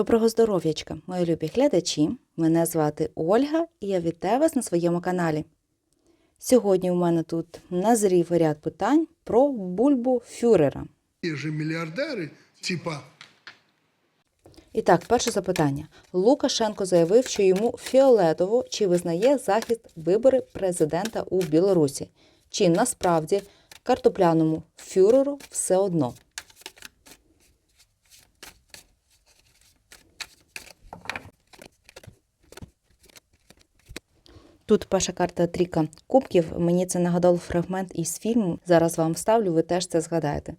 Доброго здоров'ячка, мої любі глядачі. Мене звати Ольга і я вітаю вас на своєму каналі. Сьогодні у мене тут назрів ряд питань про бульбу фюрера. Є же мільярдери, типа І так, перше запитання. Лукашенко заявив, що йому фіолетово чи визнає захист вибори президента у Білорусі. Чи насправді картопляному фюреру все одно? Тут перша карта трійка кубків. Мені це нагадало фрагмент із фільму. Зараз вам вставлю, ви теж це згадаєте.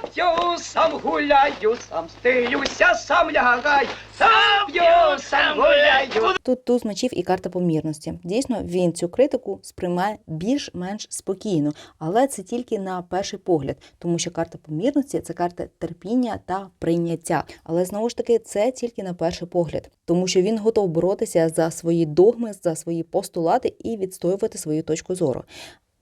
Сам п'ю, сам гуляю, сам стилюся, сам лягаю, сам п'ю, сам гуляю. Тут туз мечів і карта помірності. Дійсно, він цю критику сприймає більш-менш спокійно, але це тільки на перший погляд, тому що карта помірності це карта терпіння та прийняття. Але знову ж таки, це тільки на перший погляд, тому що він готов боротися за свої догми, за свої постулати і відстоювати свою точку зору.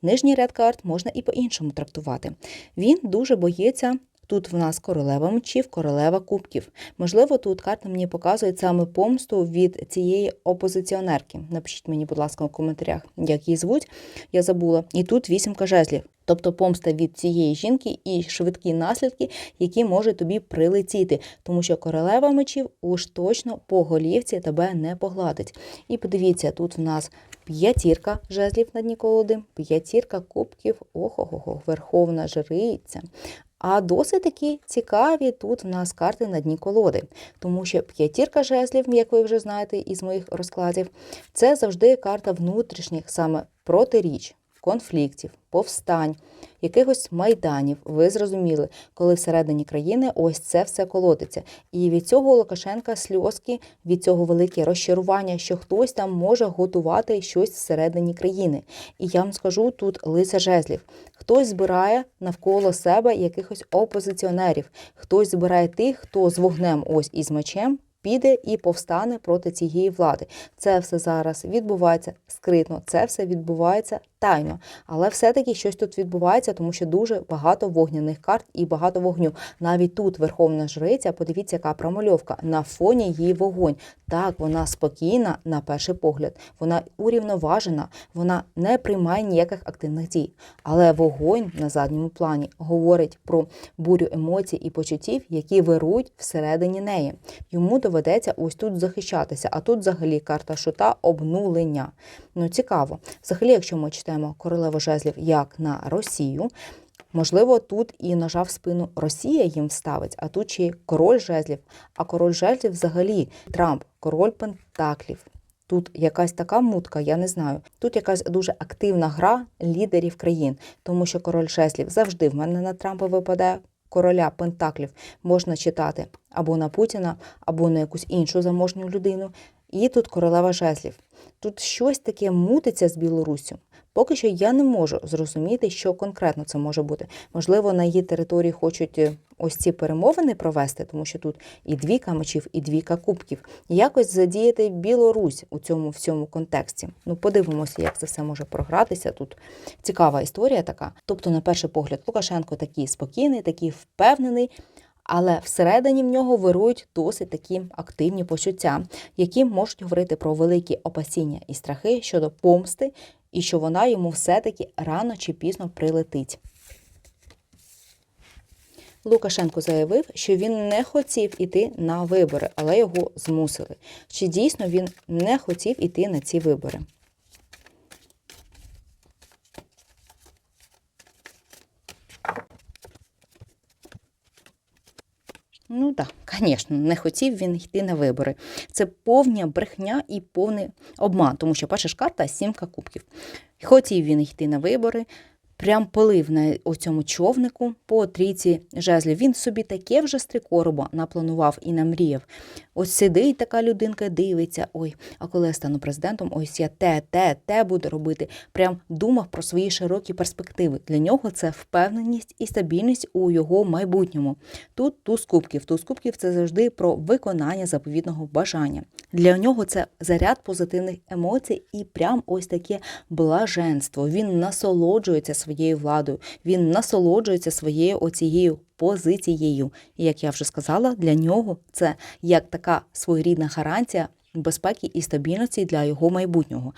Нижній ряд карт можна і по-іншому трактувати. Він дуже боїться. Тут в нас королева мечів, королева кубків. Можливо, тут карта мені показує саме помсту від цієї опозиціонерки. Напишіть мені, будь ласка, в коментарях, як її звуть. Я забула. І тут вісімка жезлів. Тобто помста від цієї жінки і швидкі наслідки, які можуть тобі прилетіти, тому що королева мечів уж точно по голівці тебе не погладить. І подивіться, тут в нас п'ятірка жезлів на дні колоди, п'ятірка кубків, охо-го, верховна жриця. А досить такі цікаві тут в нас карти на дні колоди, тому що п'ятірка жезлів, як ви вже знаєте із моїх розкладів, це завжди карта внутрішніх саме протиріч, конфліктів, повстань, якихось майданів. Ви зрозуміли, коли всередині країни ось це все колотиться. І від цього у Лукашенка сльозки, від цього велике розчарування, що хтось там може готувати щось всередині країни. І я вам скажу тут лиця жезлів. Хтось збирає навколо себе якихось опозиціонерів, хтось збирає тих, хто з вогнем ось із мечем. Піде і повстане проти цієї влади. Це все зараз відбувається скритно, це все відбувається тайно. Але все-таки щось тут відбувається, тому що дуже багато вогняних карт і багато вогню. Навіть тут Верховна Жриця, подивіться, яка промальовка. На фоні її вогонь. Так, вона спокійна на перший погляд, вона урівноважена, вона не приймає ніяких активних дій. Але вогонь на задньому плані говорить про бурю емоцій і почуттів, які вирують всередині неї. Йому доведеться ось тут захищатися. А тут взагалі карта шута обнулення. Ну цікаво. Взагалі, якщо ми читаємо королеву жезлів як на Росію. Можливо, тут і ножа в спину Росія їм вставить, а тут чи король жезлів. А король жезлів взагалі Трамп, король пентаклів. Тут якась така мутка, я не знаю. Тут якась дуже активна гра лідерів країн, тому що король жезлів завжди в мене на Трампа випадає. Короля Пентаклів можна читати або на Путіна, або на якусь іншу заможню людину. І тут королева жезлів. Тут щось таке мутиться з Білоруссю. Поки що я не можу зрозуміти, що конкретно це може бути. Можливо, на її території хочуть е, ось ці перемовини провести, тому що тут і двійка мечів, і двійка кубків. Якось задіяти Білорусь у цьому всьому контексті. Ну, подивимося, як це все може програтися. Тут цікава історія така. Тобто, на перший погляд, Лукашенко такий спокійний, такий впевнений. Але всередині в нього вирують досить такі активні почуття, які можуть говорити про великі опасіння і страхи щодо помсти, і що вона йому все-таки рано чи пізно прилетить. Лукашенко заявив, що він не хотів іти на вибори, але його змусили. Чи дійсно він не хотів іти на ці вибори? Ну так, звісно, не хотів він йти на вибори. Це повня брехня і повний обман, тому що перша ж карта сімка кубків. Хотів він йти на вибори, прям полив на цьому човнику по трійці жезлів. Він собі таке вже стрикороба напланував і намріяв. Ось сидить така людинка, дивиться. Ой, а коли я стану президентом, ось я те, те, те буду робити. Прям думав про свої широкі перспективи. Для нього це впевненість і стабільність у його майбутньому. Тут туз кубків. Туз кубків це завжди про виконання заповідного бажання. Для нього це заряд позитивних емоцій і прям ось таке блаженство. Він насолоджується своєю владою, він насолоджується своєю оцією позицією. І як я вже сказала, для нього це як така своєрідна гарантія безпеки і стабільності для його майбутнього.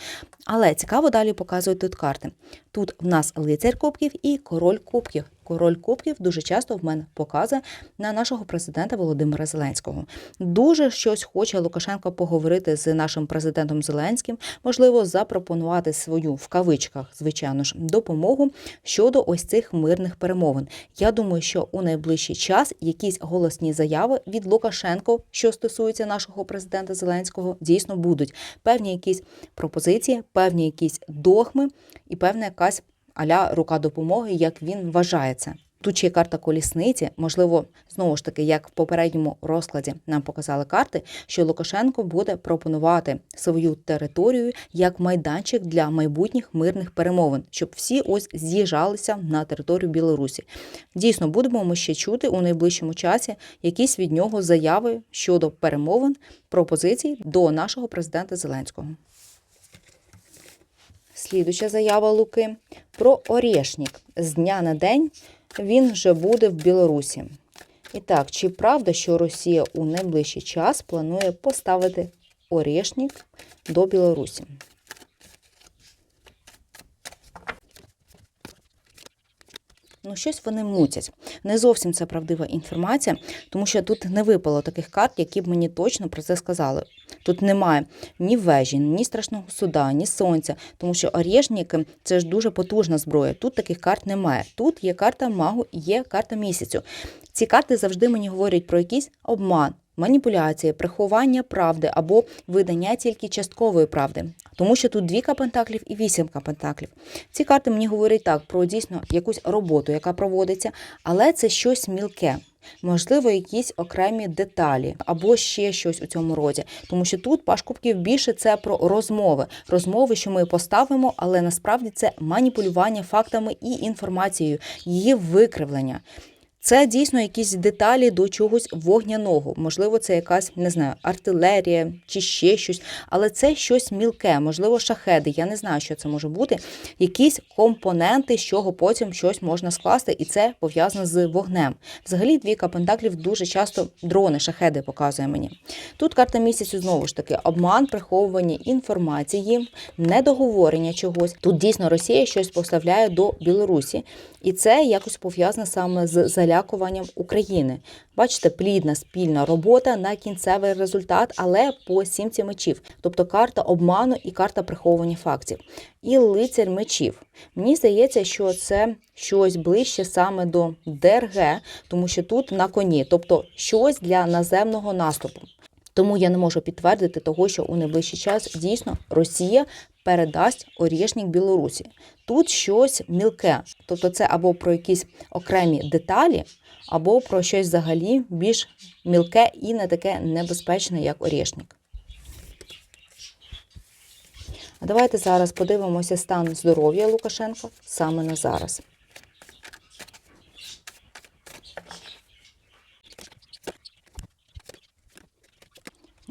Але цікаво далі показують тут карти. Тут в нас лицар кубків і король кубків. Король кубків дуже часто в мене показує на нашого президента Володимира Зеленського. Дуже щось хоче Лукашенко поговорити з нашим президентом Зеленським, можливо, запропонувати свою в кавичках, звичайно ж, допомогу щодо ось цих мирних перемовин. Я думаю, що у найближчий час якісь голосні заяви від Лукашенко, що стосується нашого президента Зеленського, дійсно будуть певні якісь пропозиції, певні якісь догми і певна якась аля рука допомоги, як він вважає це. Тут ще є карта колісниці, можливо, знову ж таки, як в попередньому розкладі нам показали карти, що Лукашенко буде пропонувати свою територію як майданчик для майбутніх мирних перемовин, щоб всі ось з'їжджалися на територію Білорусі. Дійсно, будемо ми ще чути у найближчому часі якісь від нього заяви щодо перемовин, пропозицій до нашого президента Зеленського. Слідуча заява Луки про Орешник. З дня на день він вже буде в Білорусі. І так, чи правда, що Росія у найближчий час планує поставити Орешник до Білорусі? Ну, щось вони мутять. Не зовсім це правдива інформація, тому що тут не випало таких карт, які б мені точно про це сказали. Тут немає ні вежі, ні страшного суда, ні сонця, тому що орєжники – це ж дуже потужна зброя. Тут таких карт немає. Тут є карта магу є карта місяцю. Ці карти завжди мені говорять про якийсь обман, маніпуляції, приховання правди або видання тільки часткової правди. Тому що тут двійка пентаклів і вісімка пентаклів. Ці карти мені говорять так про дійсно якусь роботу, яка проводиться, але це щось мілке. Можливо, якісь окремі деталі або ще щось у цьому роді, тому що тут паш кубків більше це про розмови, розмови, що ми поставимо, але насправді це маніпулювання фактами і інформацією, її викривлення. Це дійсно якісь деталі до чогось вогняного. Можливо, це якась не знаю, артилерія чи ще щось, але це щось мілке, можливо, шахеди. Я не знаю, що це може бути. Якісь компоненти, з чого потім щось можна скласти, і це пов'язано з вогнем. Взагалі, двійка пентаклів дуже часто дрони, шахеди показує мені. Тут карта місяцю знову ж таки обман, приховування інформації, недоговорення чогось. Тут дійсно Росія щось поставляє до Білорусі, і це якось пов'язано саме з залякуванням України. Бачите, плідна спільна робота на кінцевий результат, але по сімці мечів, тобто карта обману і карта приховування фактів. І лицар мечів. Мені здається, що це щось ближче саме до ДРГ, тому що тут на коні, тобто щось для наземного наступу. Тому я не можу підтвердити того, що у найближчий час дійсно Росія передасть орішник Білорусі. Тут щось мілке, тобто це або про якісь окремі деталі, або про щось взагалі більш мілке і не таке небезпечне, як орішник. А давайте зараз подивимося стан здоров'я Лукашенка саме на зараз.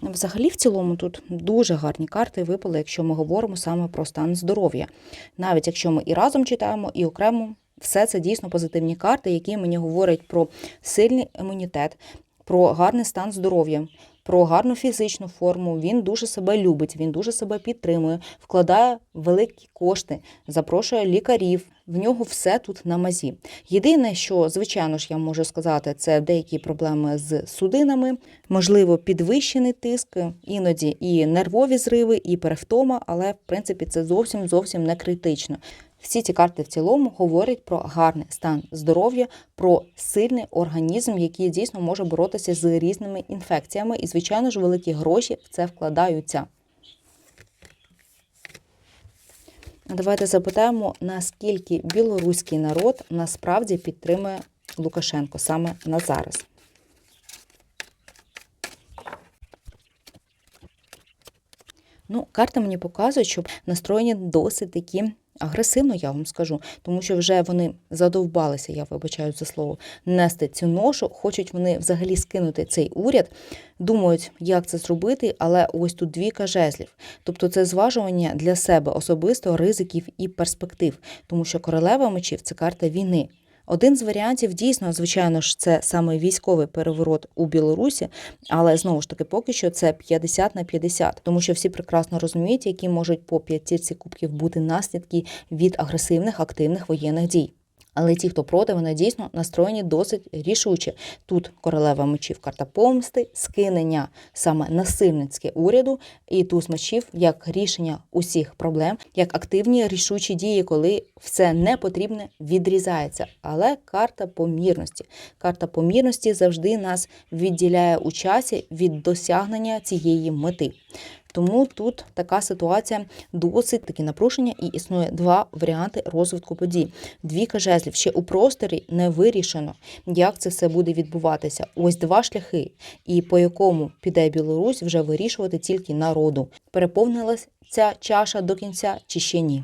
Взагалі, в цілому, тут дуже гарні карти випали, якщо ми говоримо саме про стан здоров'я. Навіть якщо ми і разом читаємо, і окремо, все це дійсно позитивні карти, які мені говорять про сильний імунітет, про гарний стан здоров'я, про гарну фізичну форму. Він дуже себе любить, він дуже себе підтримує, вкладає великі кошти, запрошує лікарів. В нього все тут на мазі. Єдине, що звичайно ж я можу сказати, це деякі проблеми з судинами, можливо, підвищений тиск, іноді і нервові зриви, і перевтома, але в принципі це зовсім зовсім не критично. Всі ці карти в цілому говорять про гарний стан здоров'я, про сильний організм, який дійсно може боротися з різними інфекціями, і, звичайно ж, великі гроші в це вкладаються. Давайте запитаємо, наскільки білоруський народ насправді підтримує Лукашенко саме на зараз. Ну, карти мені показують, що настроєні досить такі агресивно, я вам скажу, тому що вже вони задовбалися, я вибачаю за слово, нести цю ношу. Хочуть вони взагалі скинути цей уряд, думають, як це зробити, але ось тут двіка жезлів. Тобто це зважування для себе особисто ризиків і перспектив, тому що королева мечів це карта війни. Один з варіантів дійсно, звичайно ж, це саме військовий переворот у Білорусі, але знову ж таки, поки що це 50 на 50, тому що всі прекрасно розуміють, які можуть по п'ятірці кубків бути наслідки від агресивних активних воєнних дій. Але ті, хто проти, вони дійсно настроєні досить рішуче. Тут королева мечів карта помсти, скинення саме насильницьке уряду, і туз мечів як рішення усіх проблем, як активні рішучі дії, коли все не потрібне відрізається. Але карта помірності. Карта помірності завжди нас відділяє у часі від досягнення цієї мети. Тому тут така ситуація досить таки напруження, і існує два варіанти розвитку подій. Двіка жезлів ще у просторі не вирішено, як це все буде відбуватися. Ось два шляхи, і по якому піде Білорусь вже вирішувати тільки народу. Переповнилась ця чаша до кінця чи ще ні.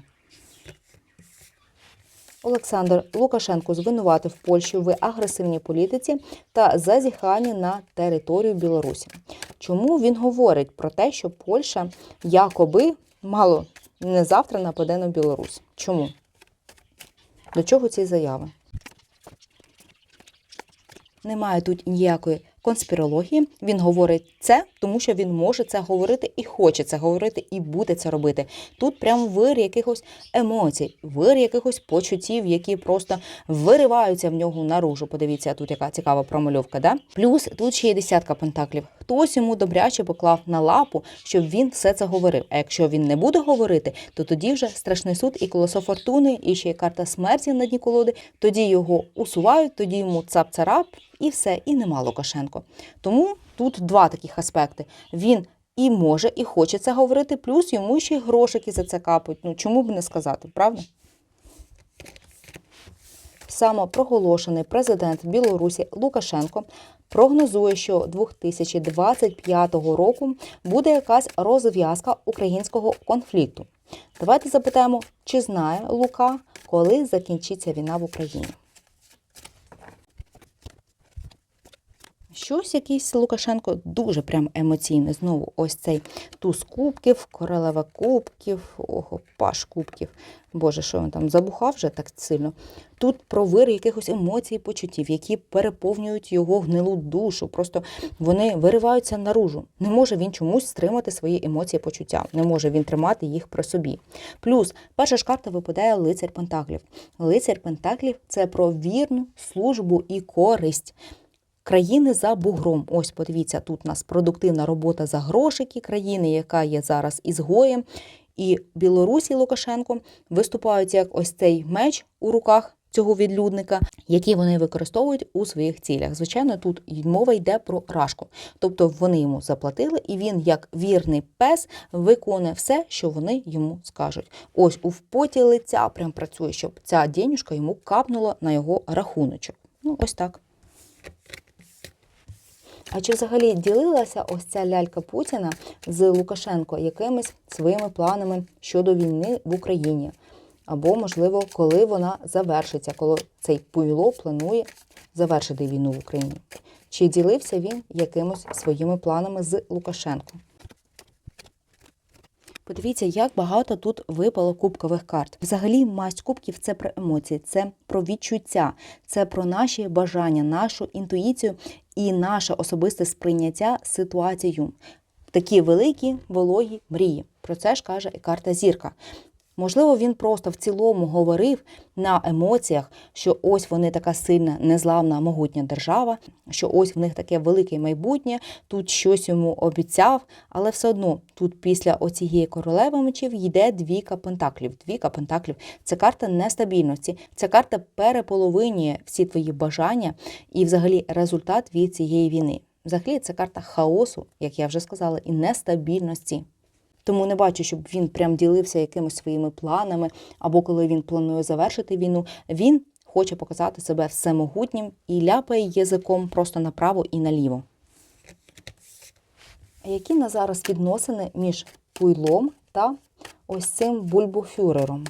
Олександр Лукашенко звинуватив Польщу в агресивній політиці та зазіханні на територію Білорусі. Чому він говорить про те, що Польща якоби мало не завтра нападе на Білорусь? Чому? До чого ці заяви? Немає тут ніякої конспірології. Він говорить це, тому що він може це говорити і хоче це говорити, і буде це робити. Тут прям вир якихось емоцій, вир якихось почуттів, які просто вириваються в нього наружу. Подивіться, тут яка цікава промальовка. Да? Плюс тут ще є десятка пентаклів. Хтось йому добряче поклав на лапу, щоб він все це говорив. А якщо він не буде говорити, то тоді вже страшний суд і колесо фортуни, і ще є карта смерті на дні колоди. Тоді його усувають, тоді йому цап-царап, і все, і нема Лукашенко. Тому тут два таких аспекти. Він і може, і хоче це говорити, плюс йому ще й грошики за це капають. Ну чому б не сказати, правда? Самопроголошений президент Білорусі Лукашенко прогнозує, що 2025 року буде якась розв'язка українського конфлікту. Давайте запитаємо, чи знає Лука, коли закінчиться війна в Україні. Щось якийсь Лукашенко дуже прям емоційний. Знову ось цей туз кубків, королева кубків, ого, паш кубків. Боже, що він там забухав вже так сильно. Тут про вир якихось емоцій, почуттів, які переповнюють його гнилу душу. Просто вони вириваються наружу. Не може він чомусь стримати свої емоції, почуття. Не може він тримати їх при собі. Плюс перша ж карта випадає лицар Пентаклів. Лицар Пентаклів це про вірну службу і користь. Країни за бугром. Ось подивіться, тут у нас продуктивна робота за грошики країни, яка є зараз ізгоєм. І Білорусі Лукашенко виступають як ось цей меч у руках цього відлюдника, який вони використовують у своїх цілях. Звичайно, тут мова йде про рашку. Тобто вони йому заплатили, і він, як вірний пес, виконує все, що вони йому скажуть. Ось у впоті лиця прям працює, щоб ця денюжка йому капнула на його рахуночок. Ну, ось так. А чи взагалі ділилася ось ця лялька Путіна з Лукашенко якимись своїми планами щодо війни в Україні? Або, можливо, коли вона завершиться, коли цей Пуйло планує завершити війну в Україні? Чи ділився він якимось своїми планами з Лукашенко? Подивіться, як багато тут випало кубкових карт. Взагалі, масть кубків це про емоції, це про відчуття, це про наші бажання, нашу інтуїцію і наше особисте сприйняття ситуацією. Такі великі вологі мрії. Про це ж каже і карта зірка. Можливо, він просто в цілому говорив на емоціях, що ось вони така сильна, незламна, могутня держава, що ось в них таке велике майбутнє, тут щось йому обіцяв, але все одно тут після оцієї королеви мечів йде двійка пентаклів. Двійка пентаклів це карта нестабільності, ця карта переполовинює всі твої бажання і, взагалі, результат від цієї війни. Взагалі, це карта хаосу, як я вже сказала, і нестабільності. Тому не бачу, щоб він прям ділився якимись своїми планами, або коли він планує завершити війну, він хоче показати себе всемогутнім і ляпає язиком просто направо і наліво. А які на зараз відносини між пуйлом та ось цим бульбофюрером?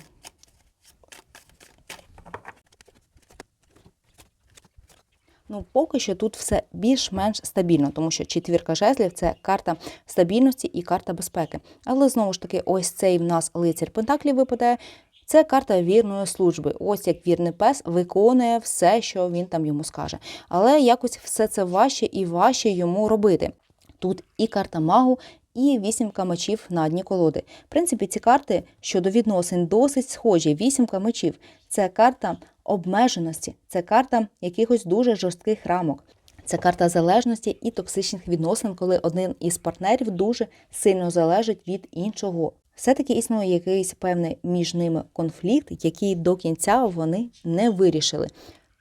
Ну, поки що тут все більш-менш стабільно, тому що четвірка жезлів це карта стабільності і карта безпеки. Але знову ж таки, ось цей в нас лицар Пентаклів випадає. Це карта вірної служби. Ось як вірний пес виконує все, що він там йому скаже. Але якось все це важче і важче йому робити. Тут і карта магу, і вісімка мечів на дні колоди. В принципі, ці карти щодо відносин досить схожі. Вісімка мечів це карта обмеженості, це карта якихось дуже жорстких рамок. Це карта залежності і токсичних відносин, коли один із партнерів дуже сильно залежить від іншого. Все-таки існує якийсь певний між ними конфлікт, який до кінця вони не вирішили.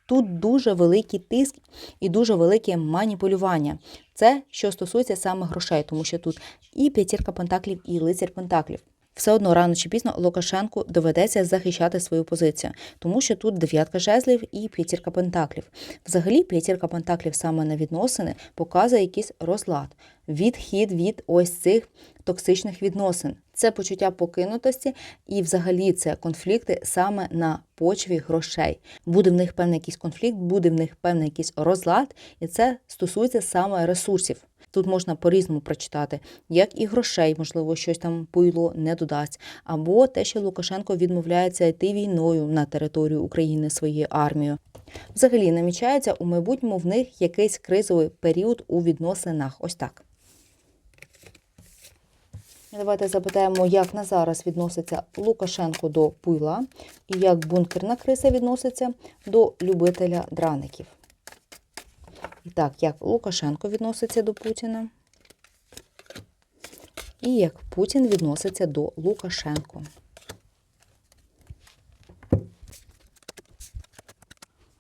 Тут дуже великий тиск і дуже велике маніпулювання. Це що стосується саме грошей, тому що тут і п'ятірка пентаклів, і лицар пентаклів. Все одно рано чи пізно Лукашенку доведеться захищати свою позицію, тому що тут дев'ятка жезлів і п'ятірка пентаклів. Взагалі, п'ятірка пентаклів саме на відносини показує якийсь розлад, відхід від ось цих токсичних відносин. Це почуття покинутості, і взагалі це конфлікти саме на почві грошей. Буде в них певний якийсь конфлікт, буде в них певний якийсь розлад, і це стосується саме ресурсів. Тут можна по-різному прочитати, як і грошей, можливо, щось там пойло не додасть, або те, що Лукашенко відмовляється йти війною на територію України своєю армією. Взагалі намічається у майбутньому в них якийсь кризовий період у відносинах. Ось так. Давайте запитаємо, як на зараз відноситься Лукашенко до пуйла і як бункерна криса відноситься до любителя драників. І так, як Лукашенко відноситься до Путіна, і як Путін відноситься до Лукашенко.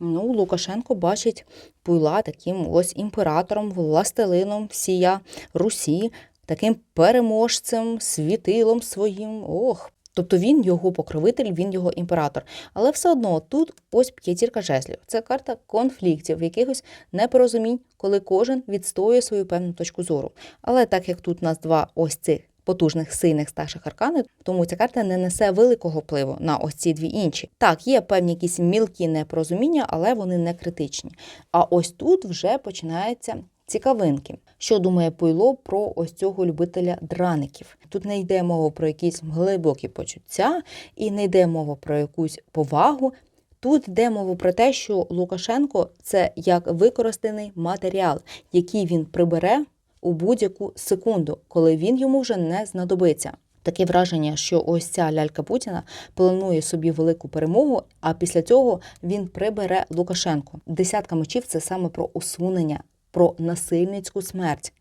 Ну, Лукашенко бачить пуйла таким ось імператором, властелином всія Русі, таким переможцем, світилом своїм. Ох. Тобто він його покровитель, він його імператор. Але все одно тут ось п'ятірка жезлів. Це карта конфліктів, якихось непорозумінь, коли кожен відстоює свою певну точку зору. Але так як тут у нас два ось цих потужних сильних старших аркани, тому ця карта не несе великого впливу на ось ці дві інші. Так, є певні якісь мілкі непорозуміння, але вони не критичні. А ось тут вже починається цікавинки. Що думає Пуйло про ось цього любителя драників? Тут не йде мова про якісь глибокі почуття і не йде мова про якусь повагу. Тут йде мова про те, що Лукашенко це як використаний матеріал, який він прибере у будь-яку секунду, коли він йому вже не знадобиться. Таке враження, що ось ця лялька Путіна планує собі велику перемогу, а після цього він прибере Лукашенко. Десятка мечів це саме про усунення, про насильницьку смерть.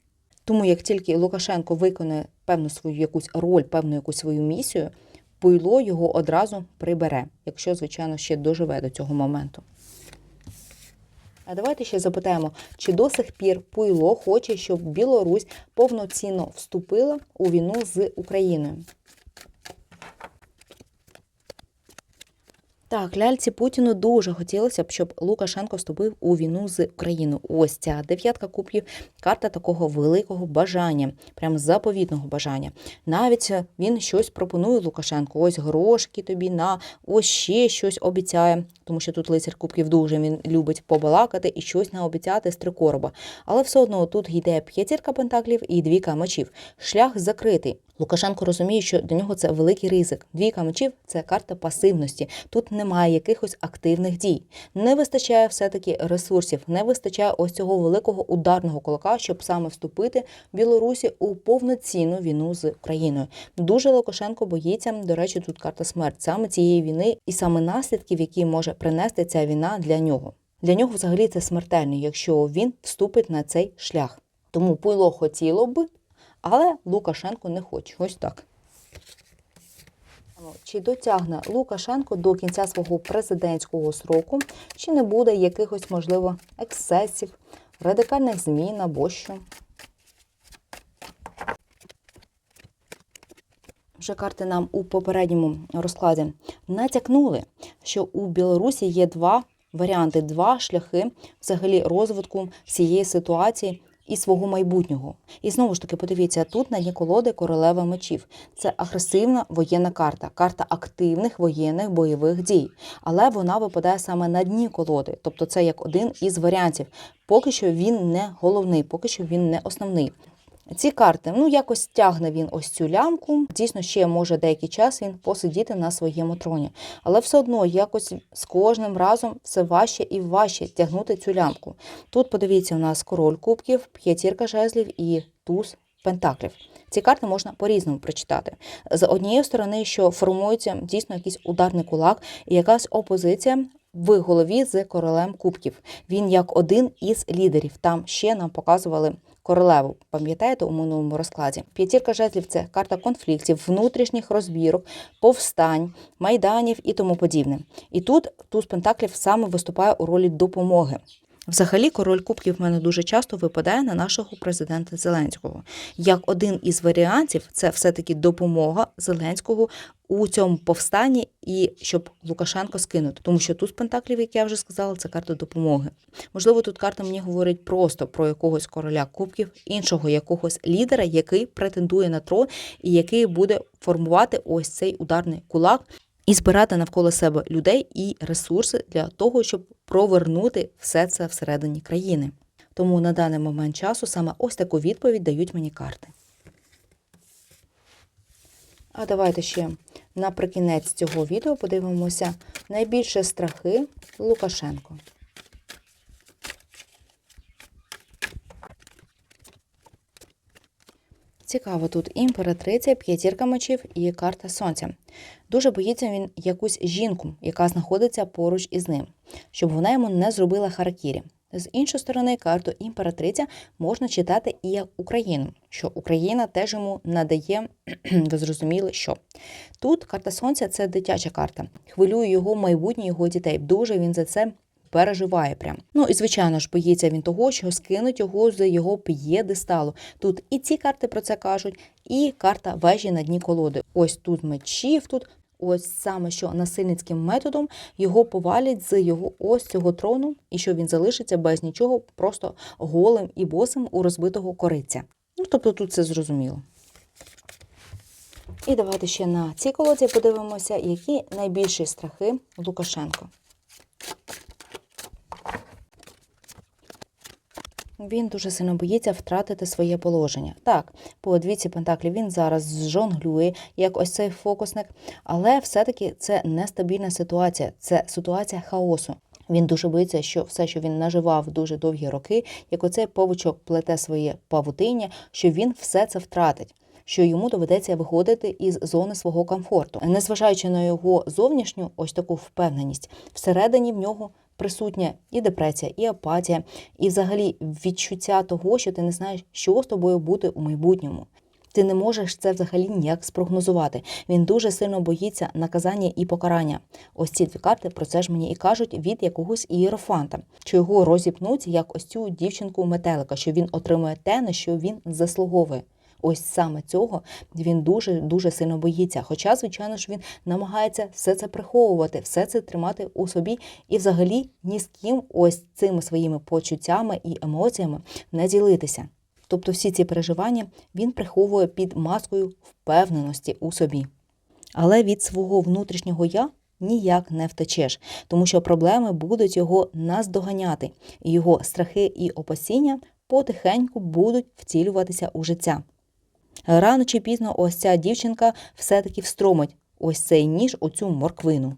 Тому як тільки Лукашенко виконує певну свою якусь роль, певну якусь свою місію, Пуйло його одразу прибере, якщо, звичайно, ще доживе до цього моменту. А давайте ще запитаємо, чи до сих пір Пуйло хоче, щоб Білорусь повноцінно вступила у війну з Україною. Так, ляльці Путіну дуже хотілося б, щоб Лукашенко вступив у війну з Україною. Ось ця дев'ятка кубків, карта такого великого бажання, прям заповітного бажання. Навіть він щось пропонує Лукашенку. Ось грошки тобі на, ось ще щось обіцяє, тому що тут лицар кубків дуже він любить побалакати і щось наобіцяти з три короба. Але все одно тут йде п'ятірка пентаклів і двійка мечів. Шлях закритий. Лукашенко розуміє, що для нього це великий ризик. Двійка мечів це карта пасивності. Тут немає якихось активних дій. Не вистачає все-таки ресурсів, не вистачає ось цього великого ударного кулака, щоб саме вступити Білорусі у повноцінну війну з Україною. Дуже Лукашенко боїться. До речі, тут карта смерть саме цієї війни і саме наслідків, які може принести ця війна для нього. Для нього взагалі це смертельно, якщо він вступить на цей шлях. Тому пуйло хотіло б, але Лукашенко не хоче. Ось так. Чи дотягне Лукашенко до кінця свого президентського сроку, чи не буде якихось, можливо, ексцесів, радикальних змін або що? Вже карти нам у попередньому розкладі натякнули, що у Білорусі є два варіанти, два шляхи взагалі розвитку цієї ситуації і свого майбутнього. І знову ж таки, подивіться, тут на дні колоди королева мечів. Це агресивна воєнна карта, карта активних воєнних бойових дій. Але вона випадає саме на дні колоди. Тобто це як один із варіантів. Поки що він не головний, поки що він не основний. Ці карти, ну якось тягне він ось цю лямку. Дійсно, ще може деякий час він посидіти на своєму троні. Але все одно якось з кожним разом все важче і важче тягнути цю лямку. Тут подивіться, у нас король кубків, п'ятірка жезлів і туз пентаклів. Ці карти можна по-різному прочитати. З однієї сторони, що формується дійсно якийсь ударний кулак і якась опозиція в голові з королем кубків. Він як один із лідерів. Там ще нам показували королеву. Пам'ятаєте у минулому розкладі? П'ятірка жезлів це карта конфліктів, внутрішніх розбірок, повстань, майданів і тому подібне. І тут туз пентаклів саме виступає у ролі допомоги. Взагалі, король кубків в мене дуже часто випадає на нашого президента Зеленського. Як один із варіантів, це все-таки допомога Зеленського у цьому повстанні і щоб Лукашенко скинути. Тому що тут пентаклів, як я вже сказала, це карта допомоги. Можливо, тут карта мені говорить просто про якогось короля кубків, іншого якогось лідера, який претендує на трон і який буде формувати ось цей ударний кулак і збирати навколо себе людей і ресурси для того, щоб провернути все це всередині країни. Тому на даний момент часу саме ось таку відповідь дають мені карти. А давайте ще наприкінець цього відео подивимося найбільше страхи Лукашенко. Цікаво, тут імператриця, п'ятірка мечів і карта сонця. Дуже боїться він якусь жінку, яка знаходиться поруч із ним, щоб вона йому не зробила харакірі. З іншої сторони, карту імператриця можна читати і як Україну, що Україна теж йому надає, ви зрозуміли, що тут карта сонця це дитяча карта. Хвилює його майбутнє його дітей. Дуже він за це переживає прям. Ну і звичайно ж боїться він того, що скинуть його з його п'єдесталу. Тут і ці карти про це кажуть, і карта вежі на дні колоди. Ось тут мечів, тут. Ось саме що насильницьким методом його повалять з його ось цього трону, і що він залишиться без нічого, просто голим і босим у розбитого кориця. Ну тобто тут це зрозуміло. І давайте ще на цій колоді подивимося, які найбільші страхи Лукашенко. Він дуже сильно боїться втратити своє положення. Так, по двіці пентаклів він зараз жонглює, як ось цей фокусник, але все-таки це нестабільна ситуація, це ситуація хаосу. Він дуже боїться, що все, що він наживав дуже довгі роки, як оцей павучок плете своє павутиння, що він все це втратить. Що йому доведеться виходити із зони свого комфорту, незважаючи на його зовнішню ось таку впевненість, всередині в нього присутня і депресія, і апатія, і взагалі відчуття того, що ти не знаєш, що з тобою буде у майбутньому. Ти не можеш це взагалі ніяк спрогнозувати. Він дуже сильно боїться наказання і покарання. Ось ці дві карти про це ж мені і кажуть від якогось ієрофанта, що його розіпнуть як ось цю дівчинку метелика, що він отримує те, на що він заслуговує. Ось саме цього він дуже дуже сильно боїться. Хоча, звичайно ж, він намагається все це приховувати, все це тримати у собі і взагалі ні з ким ось цими своїми почуттями і емоціями не ділитися. Тобто всі ці переживання він приховує під маскою впевненості у собі. Але від свого внутрішнього я ніяк не втечеш, тому що проблеми будуть його наздоганяти, і його страхи і опасіння потихеньку будуть втілюватися у життя. Рано чи пізно ось ця дівчинка все-таки встромить ось цей ніж у цю морквину.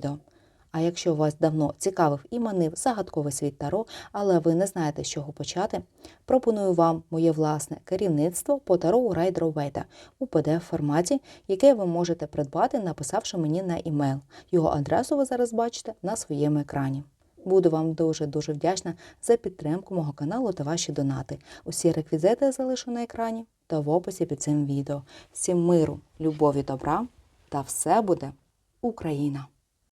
А якщо вас давно цікавив і манив загадковий світ Таро, але ви не знаєте, з чого почати, пропоную вам моє власне керівництво по Таро у Райдровейта у pdf форматі, яке ви можете придбати, написавши мені на емейл. Його адресу ви зараз бачите на своєму екрані. Буду вам дуже дуже вдячна за підтримку мого каналу та ваші донати. Усі реквізити залишу на екрані та в описі під цим відео. Всім миру, любові, добра та все буде Україна!